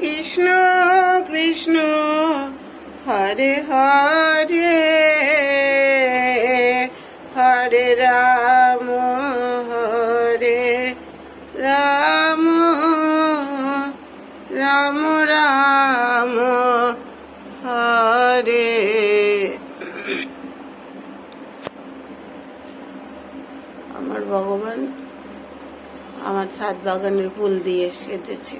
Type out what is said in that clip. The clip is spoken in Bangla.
কৃষ্ণ কৃষ্ণ, হরে হরে হরে রাম হরে রাম রাম রাম, হরে। আমার ভগবান আমার ছাদ বাগানের ফুল দিয়ে সেজেছে।